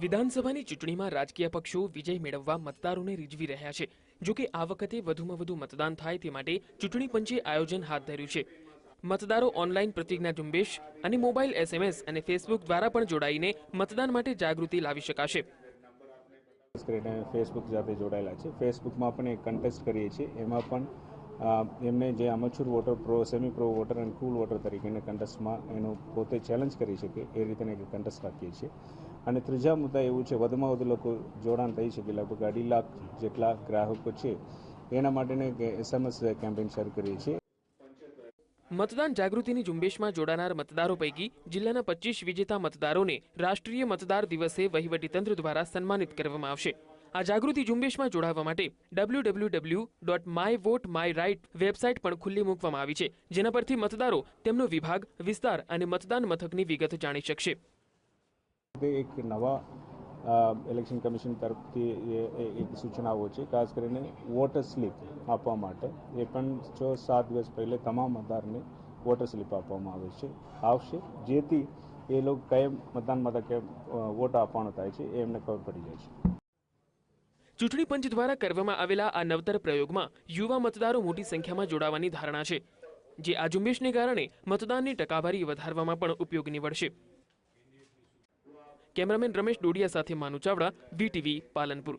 વિધાનસભાની ચૂંટણીમાં રાજકીય પક્ષો વિજય મેળવવા મતદારોને રીઝવી રહ્યા છે. જો કે આ વખતે વધુમાં વધુ મતદાન થાય તે માટે ચૂંટણી પંચે આયોજન હાથ ધર્યું છે. મતદારો ઓનલાઈન પ્રતિજ્ઞા ઝુંબેશ અને મોબાઈલ એસએમએસ અને ફેસબુક દ્વારા પણ જોડાઈને મતદાન માટે જાગૃતિ લાવી શકાશે. ફેસબુક સાથે જોડાયેલા છે. ફેસબુકમાં પણ કન્ટેસ્ટ કરીએ છીએ. એમાં પણ એમને જે amateur water pro semi pro water અને કુલ વોટર તરીકે કન્ટેસ્ટમાં એનો પોતે ચેલેન્જ કરી શકે એ રીતેને એક કન્ટેસ્ટ રાખીએ છીએ. અને ત્રીજા મુદ્દા એવું છે, વધુમાં વધુ લોકો જોડાણ થઈ શકે, લગભગ અઢી લાખ જેટલા ગ્રાહકો છે, એના માટેને એસએમએસ કેમ્પેન શરૂ કરીએ છીએ. મતદાન જાગૃતિની ઝુંબેશમાં જોડાનાર મતદારો પૈકી જિલ્લાના પચીસ વિજેતા મતદારોને રાષ્ટ્રીય મતદાર દિવસે વહીવટીતંત્ર દ્વારા સન્માનિત કરવામાં આવશે. આ જાગૃતિ ઝુંબેશમાં જોડાવા માટે W W W dot my vote my right website પણ ખુલ્લી મૂકવામાં આવી છે, જેના પરથી મતદારો તેમનો વિભાગ, વિસ્તાર અને મતદાન મથકની વિગત જાણી શકશે. એક નવા ઇલેક્શન કમિશન તરફથી એક સૂચનાઓ છે, ખાસ કરીને વોટર સ્લીપ આપવા માટે. એ પણ છ, સાત દિવસ પહેલે તમામ મતદારને વોટર સ્લીપ આપવામાં આવે છે, આવશે. જેથી એ લોકો કયા મતદાન મથકે વોટ આપવાનો થાય છે, એ એમને ખબર પડી જાય છે. ચૂંટણી પંચ દ્વારા કરવામાં આવેલા આ નવતર પ્રયોગમાં યુવા મતદારો મોટી સંખ્યામાં જોડાવાની ધારણા છે, જે આ ઝુંબેશને કારણે મતદાનની ટકાવારી વધારવામાં પણ ઉપયોગ નીવડશે. કેમેરામેન રમેશ ડોડિયા સાથે માનુ ચાવડા વીટીવી પાલનપુર.